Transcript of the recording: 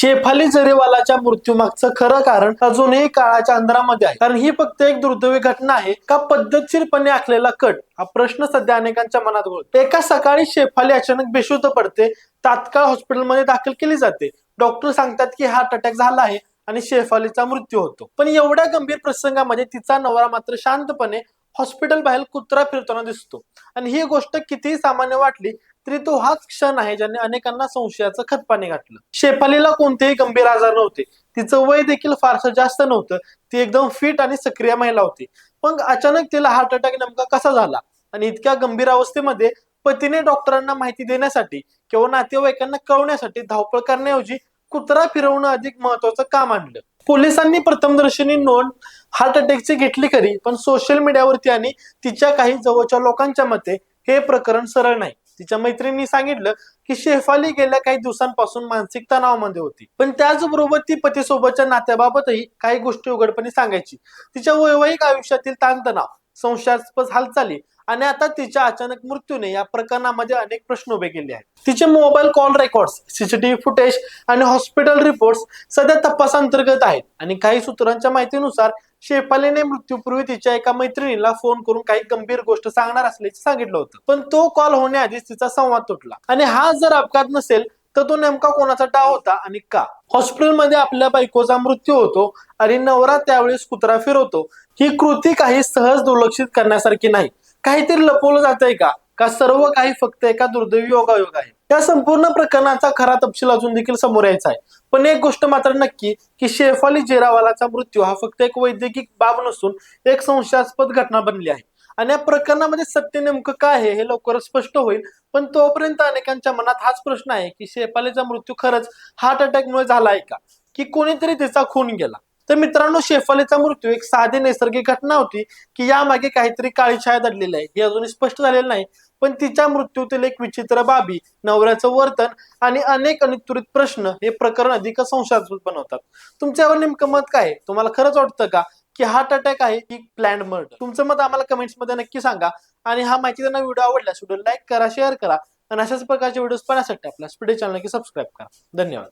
शेफाली जरेवालाच्या मृत्यूमागचं खरं कारण अजूनही काळाच्या अंधारामध्ये आहे. कारण ही फक्त एक दुर्दैवी घटना आहे का पद्धतशीरपणे आखलेला कट? हा प्रश्न सध्या अनेकांच्या मनात घोळतो. एका सकाळी शेफाली अचानक बेशुद्ध पडते. तात्काळ हॉस्पिटलमध्ये दाखल केली जाते. डॉक्टर सांगतात की हार्ट अटॅक झाला आहे आणि शेफालीचा मृत्यू होतो. पण एवढ्या गंभीर प्रसंगामध्ये तिचा नवरा मात्र शांतपणे हॉस्पिटल बाहेर कुत्रा फिरताना दिसतो. आणि ही गोष्ट कितीही सामान्य वाटली तरी तो हाच क्षण आहे ज्याने अनेकांना संशयाचं खतपाणी घातलं. शेफालीला कोणतेही गंभीर आजार नव्हते. तिचं वय देखील फारसं जास्त नव्हतं. ती एकदम फिट आणि सक्रिय महिला होती. पण अचानक तिला हार्ट अटॅक नेमका कसा झाला? आणि इतक्या गंभीर अवस्थेमध्ये पतीने डॉक्टरांना माहिती देण्यासाठी किंवा नातेवाईकांना कळवण्यासाठी धावपळ करण्याऐवजी कुत्रा फिरवणं अधिक महत्वाचं काम आणलं. पोलिसांनी प्रथमदर्शनी नोंद हार्ट अटॅकची घेतली खरी पण सोशल मीडियावरती आणि तिच्या काही जवळच्या लोकांच्या मते हे प्रकरण सरळ नाही. तिच्या मैत्रिणी सांगितलं की शेफाली गेल्या काही दिवसांपासून मानसिक तणावामध्ये होती. पण त्याचबरोबर ती पतीसोबतच्या नात्याबाबतही काही गोष्टी उघडपणे सांगायची. तिच्या वैवाहिक आयुष्यातील ताणतणाव संशयास्पद हालचाली आणि आता तिच्या अचानक मृत्यूने या प्रकरणामध्ये अनेक प्रश्न उभे केले आहेत. तिचे mobile call records CCTV footage आणि हॉस्पिटल रिपोर्ट्स सध्या तपासांतर्गत आहेत आणि काही सूत्रांच्या माहितीनुसार शेफालीने मृत्यूपूर्वी तिच्या एका मैत्रिणीला फोन करून काही गंभीर गोष्ट सांगणार असल्याचे सांगितलं होतं. पण तो कॉल होण्याआधीच तिचा संवाद तुटला. आणि हा जर अपघात नसेल तर तो नेमका कोणाचा डाव होता आणि का? हॉस्पिटलमध्ये आपल्या बायकोचा मृत्यू होतो आणि नवरा त्यावेळेस कुत्रा फिरवतो. ही कृती काही सहज दुर्लक्षित करण्यासारखी नाही. काहीतरी लपवलं जातंय का? का सर्व काही फक्त एका दुर्दैवी योगायोग आहे? त्या संपूर्ण प्रकरणाचा खरा तपशील अजून देखील समोर यायचा आहे. पण एक गोष्ट मात्र नक्की की शेफाली जेरावालाचा मृत्यू हा फक्त एक वैद्यकीय बाब नसून एक संशयास्पद घटना बनली आहे. आणि या प्रकरणामध्ये सत्य नेमकं काय आहे हे लवकरच स्पष्ट होईल. पण तोपर्यंत अनेकांच्या मनात हाच प्रश्न आहे की शेफालीचा मृत्यू खरंच हार्ट अटॅकमुळे झाला आहे का? की कोणीतरी तिचा खून गेला तर मित्रांनो शेफालीचा मृत्यू एक साधी नैसर्गिक घटना होती की यामागे काहीतरी काळी छाया दडलेली आहे. हे अजूनही स्पष्ट झालेलं नाही पण तिच्या मृत्यूतील एक विचित्र बाबी नवऱ्याचं वर्तन आणि अनेक अनित्वरित प्रश्न हे प्रकरण अधिक संशयास्पद बनवतात. तुमच्यावर नेमकं मत काय तुम्हाला खरंच वाटतं का की हार्ट अटॅक आहे की प्लॅन मर्डर? तुमचं मत आम्हाला कमेंट्समध्ये नक्की सांगा आणि हा माहिती त्यांना व्हिडिओ आवडल्यास व्हिडिओ लाईक करा शेअर करा आणि अशाच प्रकारचे व्हिडिओज पाहण्यासाठी आपल्या स्पीडे चॅनल की सबस्क्राईब करा. धन्यवाद.